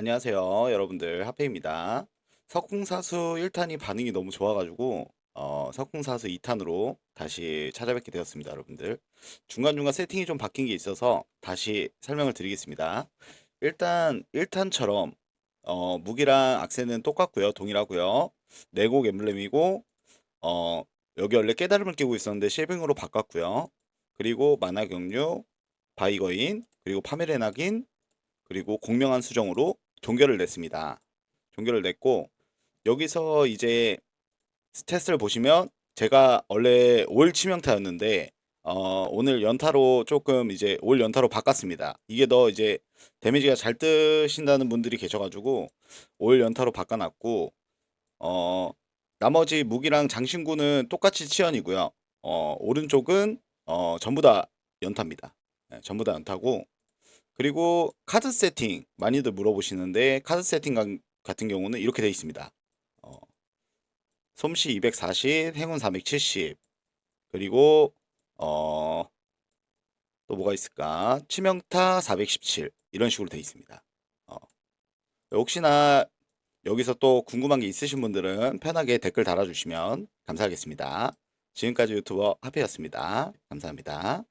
안녕하세요, 여러분들. 하페입니다. 석궁사수 1탄이 반응이 너무 좋아가지고, 어, 석궁사수 2탄으로 다시 찾아뵙게 되었습니다, 여러분들. 중간중간 세팅이 좀 바뀐 게 있어서 다시 설명을 드리겠습니다. 일단 1탄처럼, 어, 무기랑 악세는 똑같고요, 동일하고요. 내곡 엠블렘이고, 어, 여기 원래 깨달음을 끼고 있었는데 실빙으로 바꿨고요. 그리고 만화 경류, 바이거인, 그리고 파메레나긴, 그리고 공명한 수정으로 종결을 냈습니다. 종결을 냈고 여기서 이제 스탯을 보시면 제가 원래 올 치명타였는데 어, 오늘 연타로 조금 이제 올 연타로 바꿨습니다. 이게 더 이제 데미지가 잘 뜨신다는 분들이 계셔가지고 올 연타로 바꿔놨고 어, 나머지 무기랑 장신구는 똑같이 치연이고요. 어, 오른쪽은 어, 전부 다 연타입니다. 네, 전부 다 연타고 그리고 카드 세팅 많이들 물어보시는데 카드 세팅 간- 같은 경우는 이렇게 되어 있습니다. 어, 솜씨 240, 행운 470, 그리고 어, 또 뭐가 있을까? 치명타 417 이런 식으로 되어 있습니다. 어, 혹시나 여기서 또 궁금한 게 있으신 분들은 편하게 댓글 달아주시면 감사하겠습니다. 지금까지 유튜버 하페였습니다. 감사합니다.